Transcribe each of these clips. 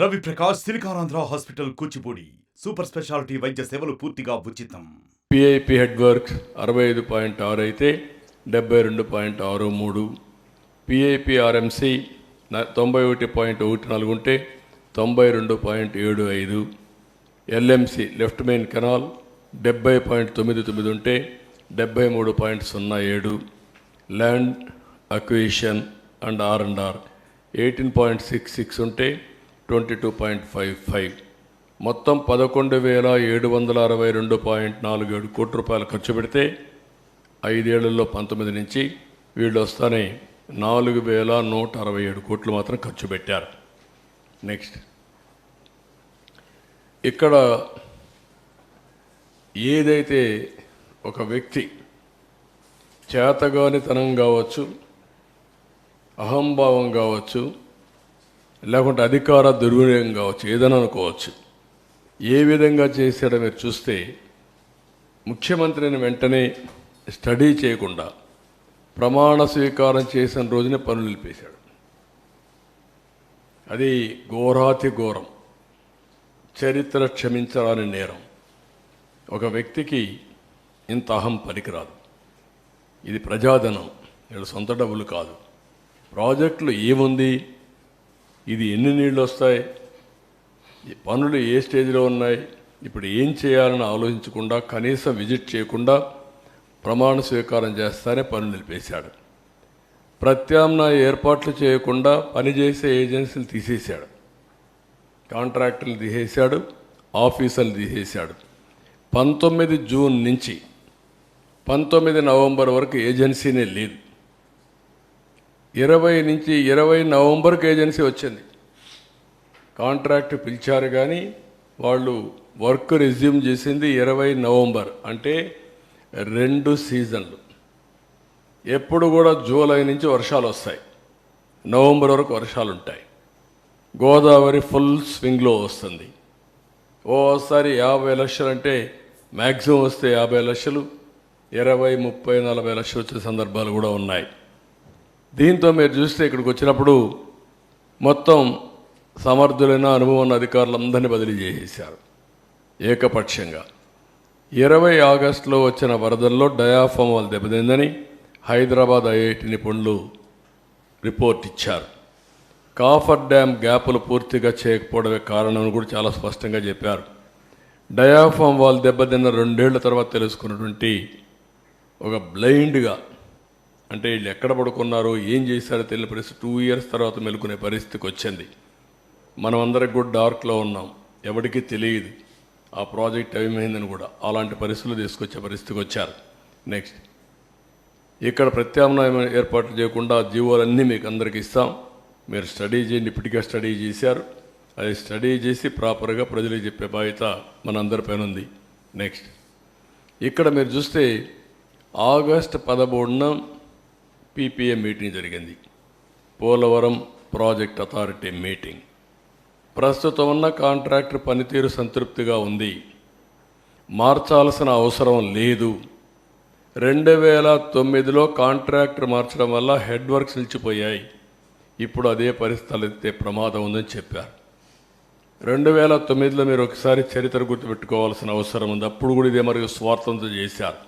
Ravi Prakash Siliconandhra hospital Kuchipudi super specialty వైద్య సేవలు పూర్తిగా ఉచితం. పిఐపి హెడ్ వర్క్ అరవై ఐదు పాయింట్ ఆరు అయితే డెబ్బై రెండు పాయింట్ ఆరు మూడు. పిఐపి ఆర్ఎంసి తొంభై ఒకటి పాయింట్ ఒకటి నాలుగు ఉంటే తొంభై రెండు పాయింట్ ఏడు ఐదు. ఎల్ఎంసి లెఫ్ట్ మెయిన్ కెనాల్ డెబ్బై పాయింట్ తొమ్మిది తొమ్మిది ఉంటే డెబ్బై మూడు పాయింట్ సున్నా ఏడు. Land acquisition and R and R eighteen point six six ఉంటే twenty two point five five. మొత్తం పదకొండు వేల ఏడు వందల అరవై రెండు పాయింట్ నాలుగు ఏడు కోట్ల రూపాయలు ఖర్చు పెడితే ఐదేళ్ళలో పంతొమ్మిది నుంచి వీళ్ళు వస్తానే నాలుగు వేల నూట అరవై ఏడు కోట్లు మాత్రం ఖర్చు పెట్టారు. నెక్స్ట్. ఇక్కడ ఏదైతే ఒక వ్యక్తి చేతగానితనం కావచ్చు అహంభావం కావచ్చు లేకుంటే అధికార దుర్వినియోగం కావచ్చు ఏదైనా అనుకోవచ్చు. ఏ విధంగా చేశాడో మీరు చూస్తే ముఖ్యమంత్రిని వెంటనే స్టడీ చేయకుండా ప్రమాణ స్వీకారం చేసిన రోజునే పనులు నిలిపేశాడు. అది ఘోరాతి ఘోరం. చరిత్ర క్షమించరాని నేరం. ఒక వ్యక్తికి ఇంత అహం పనికిరాదు. ఇది ప్రజాధనం వీళ్ళ సొంత డబ్బులు కాదు. ప్రాజెక్టులు ఏముంది? ఇది ఎన్ని నీళ్ళు వస్తాయి? ఈ పనులు ఏ స్టేజ్లో ఉన్నాయి? ఇప్పుడు ఏం చేయాలని ఆలోచించకుండా కనీసం విజిట్ చేయకుండా ప్రమాణ స్వీకారం చేస్తానే పనులు నిలిపేశాడు. ప్రత్యామ్నాయ ఏర్పాట్లు చేయకుండా పనిచేసే ఏజెన్సీలు తీసేశాడు. కాంట్రాక్టర్లు తీసేశాడు ఆఫీసర్లు తీసేశాడు. పంతొమ్మిది జూన్ నుంచి పంతొమ్మిది నవంబర్ వరకు ఏజెన్సీనే లేదు. ఇరవై నుంచి ఇరవై నవంబర్కి ఏజెన్సీ వచ్చింది. కాంట్రాక్ట్ పిలిచారు కానీ వాళ్ళు వర్క్ రెజ్యూమ్ చేసింది ఇరవై నవంబర్ అంటే రెండు సీజన్లు. ఎప్పుడు కూడా జూలై నుంచి వర్షాలు వస్తాయి. నవంబర్ వరకు వర్షాలు ఉంటాయి. గోదావరి ఫుల్ స్వింగ్లో వస్తుంది. ఓసారి యాభై లక్షలు అంటే మ్యాక్సిమం వస్తే యాభై లక్షలు ఇరవై ముప్పై నలభై లక్షలు వచ్చే సందర్భాలు కూడా ఉన్నాయి. దీంతో మీరు చూస్తే ఇక్కడికి వచ్చినప్పుడు మొత్తం సమర్థులైన అనుభవం ఉన్న అధికారులందరినీ బదిలీ చేసేశారు. ఏకపక్షంగా. ఇరవై ఆగస్టులో వచ్చిన వరదల్లో డయాఫామ్ వాళ్ళు దెబ్బతిందని హైదరాబాద్ ఐఐటి నిపుణులు రిపోర్ట్ ఇచ్చారు. కాఫర్ డ్యామ్ గ్యాపులు పూర్తిగా చేయకపోవడమే కారణం కూడా చాలా స్పష్టంగా చెప్పారు. డయాఫామ్ వాళ్ళు దెబ్బతిన్న రెండేళ్ళ తర్వాత తెలుసుకున్నటువంటి ఒక బ్లైండ్గా అంటే వీళ్ళు ఎక్కడ పడుకున్నారో ఏం చేశారో తెలియని పరిస్థితి. టూ ఇయర్స్ తర్వాత మెలుకునే పరిస్థితికి వచ్చింది. మనం అందరికి కూడా డార్క్లో ఉన్నాం. ఎవరికీ తెలియదు. ఆ ప్రాజెక్ట్ ఏమైందని కూడా. అలాంటి పరిస్థితులు తీసుకొచ్చే పరిస్థితికి వచ్చారు. నెక్స్ట్ ఇక్కడ ప్రత్యామ్నాయం ఏర్పాట్లు చేయకుండా జీవోలన్నీ మీకు అందరికి ఇస్తాం. మీరు స్టడీ చేయండి. ఇప్పటికే స్టడీ చేశారు. అది స్టడీ చేసి ప్రాపర్గా ప్రజలకు చెప్పే బాధ్యత మనందరిపైన ఉంది. నెక్స్ట్ ఇక్కడ మీరు చూస్తే ఆగస్ట్ పదమూడున పీపీఏ మీటింగ్ జరిగింది. Polavaram project authority meeting. ప్రస్తుతం ఉన్న కాంట్రాక్టర్ పనితీరు సంతృప్తిగా ఉంది. మార్చాల్సిన అవసరం లేదు. రెండు వేల తొమ్మిదిలో కాంట్రాక్టర్ మార్చడం వల్ల హెడ్ వర్క్స్ నిలిచిపోయాయి. ఇప్పుడు అదే పరిస్థితులు ప్రమాదం ఉందని చెప్పారు. రెండు వేల తొమ్మిదిలో మీరు ఒకసారి చరిత్ర గుర్తుపెట్టుకోవాల్సిన అవసరం ఉంది. అప్పుడు కూడా ఇదే మరియు స్వార్థంతో చేశారు.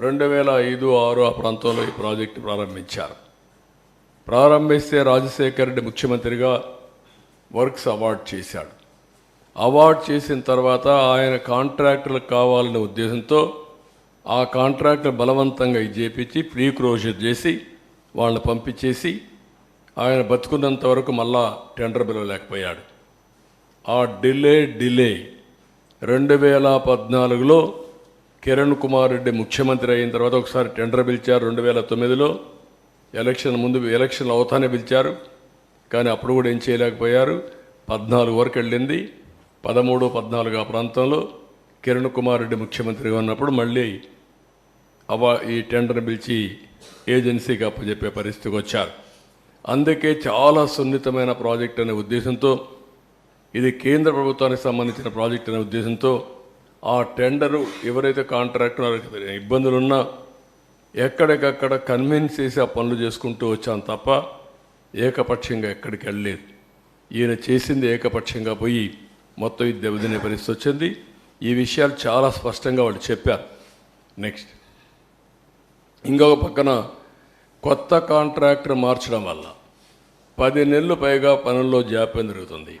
రెండు వేల ఐదు ఆరు ఆ ప్రాంతంలో ఈ ప్రాజెక్టు ప్రారంభించారు. ప్రారంభిస్తే రాజశేఖర్ రెడ్డి ముఖ్యమంత్రిగా వర్క్స్ అవార్డ్ చేశాడు. అవార్డ్ చేసిన తర్వాత ఆయన కాంట్రాక్టర్లకు కావాలనే ఉద్దేశంతో ఆ కాంట్రాక్టర్ బలవంతంగా చేపించి ప్రీ క్లోజర్ చేసి వాళ్ళని పంపించేసి ఆయన బతుకున్నంత వరకు మళ్ళా టెండర్ పిలవలేకపోయాడు. ఆ డిలే డిలే రెండు వేల పద్నాలుగులో కిరణ్ కుమార్ రెడ్డి ముఖ్యమంత్రి అయిన తర్వాత ఒకసారి టెండర్ పిలిచారు రెండు వేల తొమ్మిదిలో. ఎలక్షన్ ముందు ఎలక్షన్లు అవుతానే పిలిచారు. కానీ అప్పుడు కూడా ఏం చేయలేకపోయారు. పద్నాలుగు వరకు వెళ్ళింది. పదమూడు పద్నాలుగు ఆ ప్రాంతంలో కిరణ్ కుమార్ రెడ్డి ముఖ్యమంత్రిగా ఉన్నప్పుడు మళ్ళీ అవా ఈ టెండర్ పిలిచి ఏజెన్సీకి అప్పచెప్పే పరిస్థితికి వచ్చారు. అందుకే చాలా సున్నితమైన ప్రాజెక్ట్ అనే ఉద్దేశంతో ఇది కేంద్ర ప్రభుత్వానికి సంబంధించిన ప్రాజెక్ట్ అనే ఉద్దేశంతో ఆ టెండరు ఎవరైతే కాంట్రాక్టర్ ఇబ్బందులున్నా ఎక్కడికక్కడ కన్విన్స్ చేసి ఆ పనులు చేసుకుంటూ వచ్చాను తప్ప ఏకపక్షంగా ఎక్కడికి వెళ్ళలేదు. ఈయన చేసింది ఏకపక్షంగా పోయి మొత్తం ఇది దెబ్బతినే పరిస్థితి వచ్చింది. ఈ విషయాలు చాలా స్పష్టంగా వాళ్ళు చెప్పారు. నెక్స్ట్ ఇంకొక పక్కన కొత్త కాంట్రాక్టర్ మార్చడం వల్ల పది నెలలు పైగా పనుల్లో జాప్యం జరుగుతుంది.